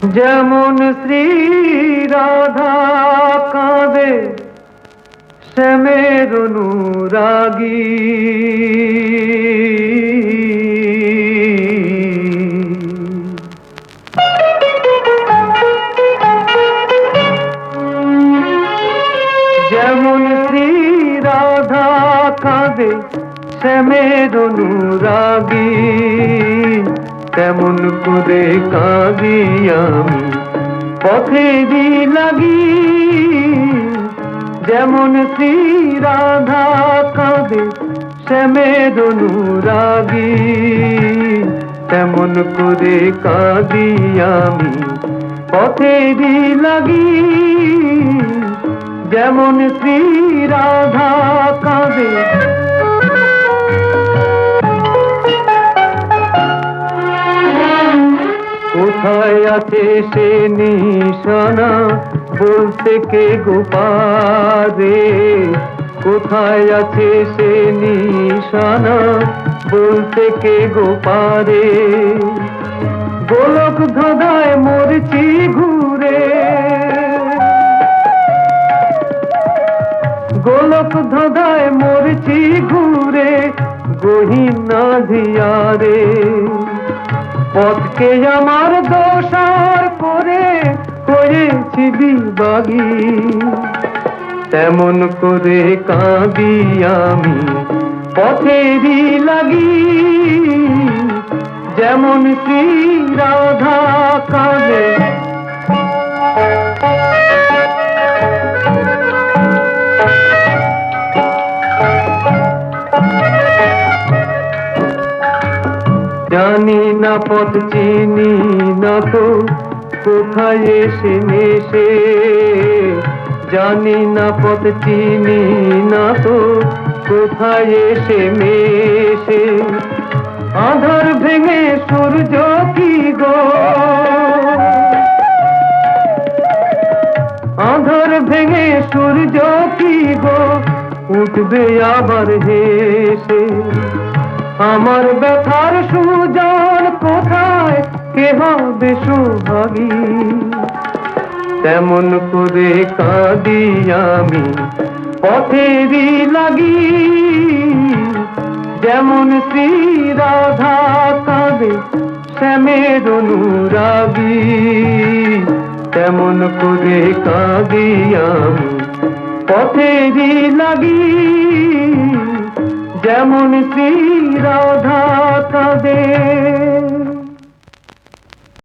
যেমন শ্রী রাধা কাঁদে শ্যামের অনুরাগী। যেমন শ্রী রাধা কাঁদে শ্যামের অনুরাগী। তেমন করে কাঁদি আমি। পথেরই লাগি যেমন শ্রী রাধা কাঁদে, শ্যামের অনুরাগী। তেমন করে কাঁদি আমি। পথেরই লাগি যেমন শ্রী রাধা কাঁদে আছে সে নিশানা। বলতে কে গোপারে? কোথায় আছে সে নিশানা? বলতে কে গোপারে? গোলক ধাঁধায় মরছি ঘুরে। গোলক ধাঁধায় মরছি ঘুরে, গহিনা ধিয়ারে। পথকে আমার তেমন করে কাঁদি আমি পথেরই লাগি। যেমন শ্রী রাধা কাঁদে। জানি না পথ, চিনি না তো কোথায় এসে মেশে? জানি না পথ, চিনি না তো কোথায় এসে মেশে? আধার ভেঙে সূর্য কি গো? আধার ভেঙে সূর্য কি গো? উঠবে আবার হেসে। আমার ব্যথার সুজন কোথায় কে হবে সুভাগী তেমন করে কাঁদি আমি পথেরই লাগি। যেমন শ্রী রাধা কাঁদে, শ্যামের অনুরাগী। তেমন করে কাঁদি আমি পথেরই লাগি। যেমন শ্রী রাধা কাঁদে।